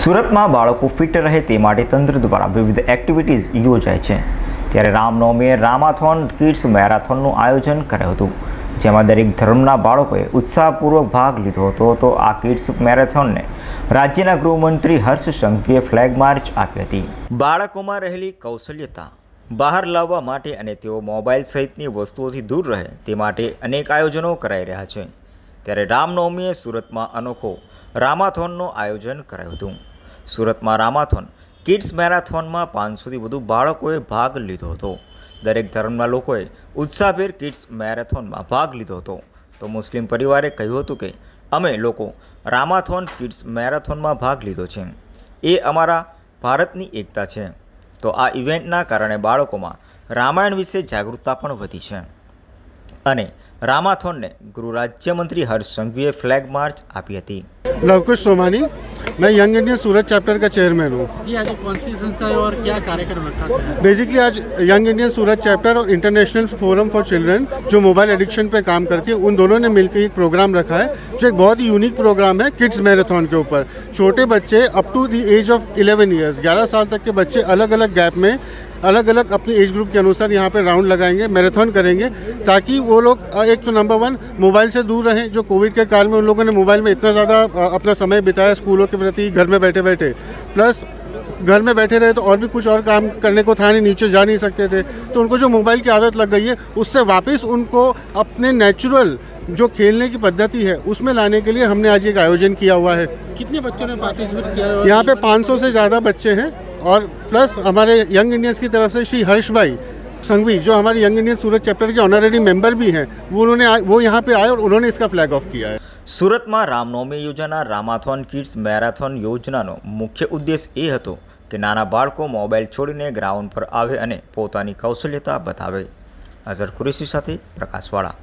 સુરતમાં બાળકો ફિટ રહે તે માટે તંત્ર દ્વારા વિવિધ એક્ટિવિટીઝ યોજાય છે ત્યારે રામનવમીએ રામાથોન કિડ્સ મેરાથોનનું આયોજન કર્યું હતું જેમાં દરેક ધર્મના બાળકોએ ઉત્સાહપૂર્વક ભાગ લીધો હતો તો આ કિડ્સ મેરેથોનને રાજ્યના ગૃહમંત્રી હર્ષ સંઘવીએ ફ્લેગ માર્ચ આપી હતી બાળકોમાં રહેલી કૌશલ્યતા બહાર લાવવા માટે અને તેઓ મોબાઈલ સહિતની વસ્તુઓથી દૂર રહે તે માટે અનેક આયોજનો કરાઈ રહ્યા છે ત્યારે રામનવમીએ સુરતમાં અનોખો રામાથોનનું આયોજન કરાયું હતું સુરતમાં રામાથોન કિડ્સ મેરાથોનમાં પાંચસોથી વધુ બાળકોએ ભાગ લીધો હતો દરેક ધર્મના લોકોએ ઉત્સાહભેર કિડ્સ મેરેથોનમાં ભાગ લીધો હતો તો મુસ્લિમ પરિવારે કહ્યું હતું કે અમે લોકો રામાથોન કિડ્સ મેરેથોનમાં ભાગ લીધો છે એ અમારા ભારતની એકતા છે તો આ ઇવેન્ટના કારણે બાળકોમાં રામાયણ વિશે જાગૃતતા પણ વધી છે અને રામાથોણ ને ગુરુ રાજ્ય મંત્રી હર સંઘવી એ ફ્લેગ માર્ચ આપી હતી લવકુશ સોમાની મે યંગ ઇન્ડિયન સુરજ ચેપ્ટર કા चेयरमैन હું જી આજે કોન્સ્ટિટ્યુઅન્ટસ થાય ઓર ક્યા કાર્યક્રમ રખા બેઝિકલી આજ યંગ ઇન્ડિયન સુરજ ચેપ્ટર ઓર ઇન્ટરનેશનલ ફોરમ ફોર चिल्ड्रन જો મોબાઈલ એડિક્શન પે કામ કરતે ઉન દોનો ને મળી કે એક પ્રોગ્રામ રખા હે જો એક બહોત હી યુનિક પ્રોગ્રામ હે કિડ્સ મેરેથોન કે ઉપર છોટે બચ્ચે up to the age of 11 years 11 સાલ તક કે બચ્ચે અલગ અલગ ગેપ મે अलग अलग अपने एज ग्रुप के अनुसार यहाँ पर राउंड लगाएंगे मैराथन करेंगे ताकि वो लोग एक तो नंबर वन मोबाइल से दूर रहें जो कोविड के काल में उन लोगों ने मोबाइल में इतना ज़्यादा अपना समय बिताया स्कूलों के प्रति घर में बैठे बैठे प्लस घर में बैठे रहे तो और भी कुछ और काम करने को था नहीं नीचे जा नहीं सकते थे तो उनको जो मोबाइल की आदत लग गई है उससे वापस उनको अपने नेचुरल जो खेलने की पद्धति है उसमें लाने के लिए हमने आज एक आयोजन किया हुआ है कितने बच्चों ने पार्टिसिपेट किया यहाँ पे 500 से ज़्यादा बच्चे हैं और प्लस हमारे यंग इंडियंस की तरफ से श्री हर्ष भाई संघवी जो हमारे यंग इंडियन सूरत चैप्टर के ऑनररी मेंबर भी हैं वो उन्होंने वो यहाँ पे आए और उन्होंने इसका फ्लैग ऑफ किया है સુરતમાં રામનવમી યોજાનાર રામાથોન કિડ્સ મેરાથોન યોજનાનો મુખ્ય ઉદ્દેશ એ હતો કે નાના બાળકો મોબાઈલ છોડીને ગ્રાઉન્ડ પર આવે અને પોતાની કૌશલ્યતા બતાવે અઝર કુરેશી સાથે પ્રકાશવાળા